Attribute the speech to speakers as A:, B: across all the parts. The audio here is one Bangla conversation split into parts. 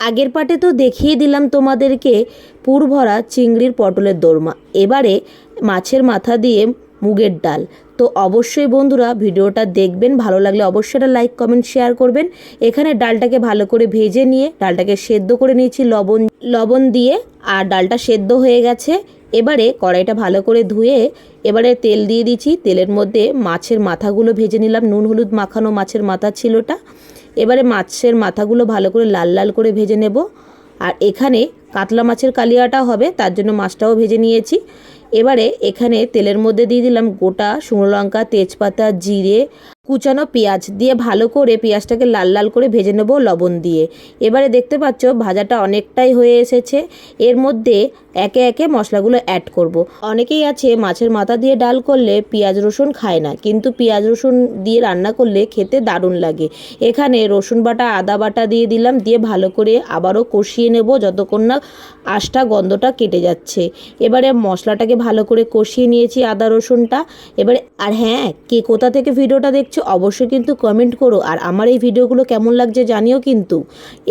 A: আগের পাটে তো দেখিয়ে দিলাম তোমাদেরকে পুর ভরা চিংড়ির পটলের দোরমা। এবারে মাছের মাথা দিয়ে মুগের ডাল। তো অবশ্যই বন্ধুরা ভিডিওটা দেখবেন, ভালো লাগলে অবশ্যই একটা লাইক, কমেন্ট, শেয়ার করবেন। এখানে ডালটাকে ভালো করে ভেজে নিয়ে ডালটাকে সেদ্ধ করে নিয়েছি লবণ লবণ দিয়ে, আর ডালটা সেদ্ধ হয়ে গেছে। এবারে কড়াইটা ভালো করে ধুয়ে এবারে তেল দিয়ে দিচ্ছি তেলের মধ্যে মাছের মাথাগুলো ভেজে নিলাম। নুন, হলুদ মাখানো মাছের মাথা ছিলটা এবারে মাছের মাথাগুলো ভালো করে লাল লাল করে ভেজে নেব। আর এখানে কাতলা মাছের কালিয়াটা হবে, তার জন্য মাছটাও ভেজে নিয়েছি। এবারে এখানে তেলের মধ্যে দিয়ে দিলাম গোটা শুকনো লঙ্কা, তেজপাতা, জিরে কুচানো পেঁয়াজ দিয়ে ভালো করে পেঁয়াজটাকে লাল লাল করে ভেজে নেব লবণ দিয়ে। এবারে দেখতে পাচ্ছ ভাজাটা অনেকটাই হয়ে এসেছে। এর মধ্যে একে একে মশলাগুলো অ্যাড করব। অনেকেই আছে মাছের মাথা দিয়ে ডাল করলে পেঁয়াজ, রসুন খায় না, কিন্তু পেঁয়াজ, রসুন দিয়ে রান্না করলে খেতে দারুণ লাগে। এখানে রসুন বাটা, আদা বাটা দিয়ে দিলাম, দিয়ে ভালো করে আবারও কষিয়ে নেব যতক্ষণ না আশটা গন্ধটা কেটে যাচ্ছে। এবারে মশলাটাকে ভালো করে কষিয়ে নিয়েছি আদা, রসুনটা। এবারে আর হ্যাঁ কে কোথা থেকে ভিডিওটা দেখছ অবশ্যই কিন্তু কমেন্ট করো। আর আমার এই ভিডিওগুলো কেমন লাগছে জানিও কিন্তু।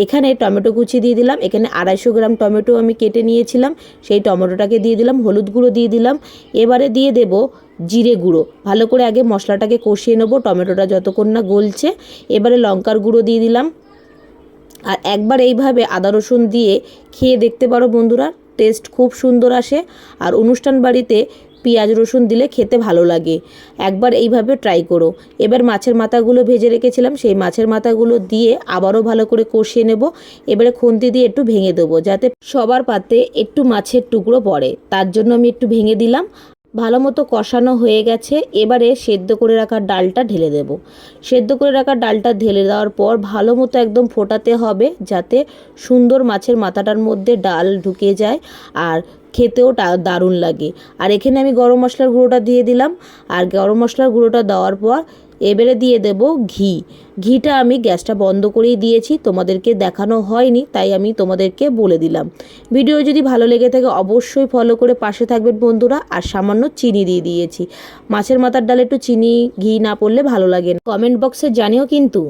A: এখানে টমেটো কুচি দিয়ে দিলাম, এখানে আড়াইশো গ্রাম টমেটো আমি কেটে নিয়েছিলাম, সেই টমেটোটাকে দিয়ে দিলাম, হলুদ গুঁড়ো দিয়ে দিলাম। এবারে দিয়ে দেব জিরে গুঁড়ো। ভালো করে আগে মশলাটাকে কষিয়ে নেব, টমেটোটা যতক্ষণ না গলছে। এবারে লঙ্কার গুঁড়ো দিয়ে দিলাম। আর একবার এইভাবে আদা রসুন দিয়ে খেয়ে দেখতে পারো বন্ধুরা টেস্ট খুব সুন্দর আসে। আর অনুষ্ঠান বাড়িতে পেঁয়াজ, রসুন দিলে খেতে ভালো লাগে। একবার এইভাবে ট্রাই করো। এবার মাছের মাথাগুলো ভেজে রেখেছিলাম, সেই মাছের মাথাগুলো দিয়ে আবারও ভালো করে কষিয়ে নেব। এবারে খুন্তি দিয়ে একটু ভেঙে দেবো, যাতে সবার পাতে একটু মাছের টুকরো পড়ে। তার জন্য আমি একটু ভেঙে দিলাম। ভালো মতো কষানো হয়ে গেছে। এবারে সেদ্ধ করে রাখা ডালটা ঢেলে দেব। সেদ্ধ করে রাখা ডালটা ঢেলে দেওয়ার পর ভালো মতো একদম ফোটাতে হবে, যাতে সুন্দর মাছের মাথাটার মধ্যে ডাল ঢুকে যায়। আর খেতেও দারুণ লাগে। আর এখানে আমি গরম মশলার গুঁড়োটা দিয়ে দিলাম। আর গরম মশলার গুঁড়োটা দেওয়ার পর এবারে দিয়ে দেব ঘি। ঘিটা আমি গ্যাসটা বন্ধ করেই দিয়েছি, তোমাদেরকে দেখানো হয়নি, তাই আমি তোমাদেরকে বলে দিলাম। ভিডিও যদি ভালো লেগে থাকে অবশ্যই ফলো করে পাশে থাকবেন বন্ধুরা। আর সামান্য চিনি দিয়ে দিয়েছি। মাছের মাথার ডালে একটু চিনি, ঘি না পড়লে ভালো লাগে না। কমেন্ট বক্সে জানিও কিন্তু।